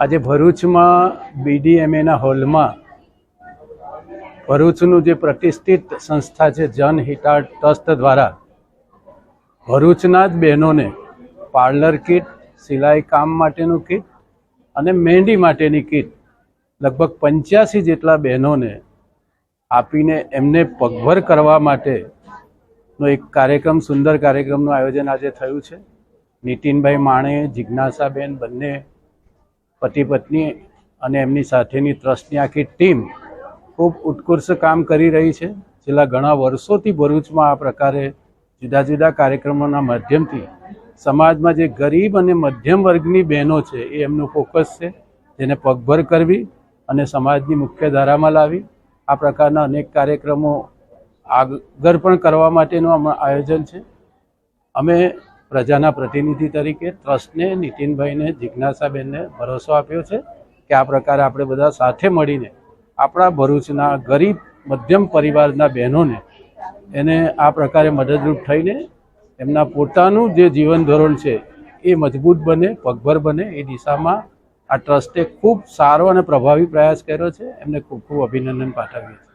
આજે ભરૂચમાં બીડીએમએના હોલમાં ભરૂચનું જે પ્રતિષ્ઠિત સંસ્થા છે જનહિતાળ ટ્રસ્ટ દ્વારા ભરૂચના જ બહેનોને પાર્લર કીટ, સિલાઈ કામ માટેનું કીટ અને મહેંદી માટેની કીટ લગભગ પંચ્યાસી જેટલા બહેનોને આપીને એમને પગભર કરવા માટેનો એક કાર્યક્રમ, સુંદર કાર્યક્રમનું આયોજન આજે થયું છે. નીતિનભાઈ માણે, જિજ્ઞાસાબેન બંને પતિ પત્ની અને એમની સાથેની ટ્રસ્ટની આખી ટીમ ખૂબ ઉત્કૃષ્ટ કામ કરી રહી છે. છેલ્લા ઘણા વર્ષોથી ભરૂચમાં આ પ્રકારે જુદા જુદા કાર્યક્રમોના માધ્યમથી સમાજમાં જે ગરીબ અને મધ્યમ વર્ગની બહેનો છે એ એમનું ફોકસ છે, જેને પગભર કરવી અને સમાજની મુખ્ય ધારામાં લાવી. આ પ્રકારના અનેક કાર્યક્રમો આગળ પણ કરવા માટેનું આયોજન છે. અમે પ્રજાના પ્રતિનિધિ તરીકે ટ્રસ્ટને નીતિનભાઈને, જિજ્ઞાસાબેનને ભરોસો આપ્યો છે કે આ પ્રકારે આપણે બધા સાથે મળીને આપણા ભરૂચના ગરીબ મધ્યમ પરિવારના બહેનોને એને આ પ્રકારે મદદરૂપ થઈને એમના પોતાનું જે જીવન ધોરણ છે એ મજબૂત બને, પગભર બને એ દિશામાં આ ટ્રસ્ટે ખૂબ સારો અને પ્રભાવી પ્રયાસ કર્યો છે. એમને ખૂબ ખૂબ અભિનંદન પાઠવ્યું છીએ.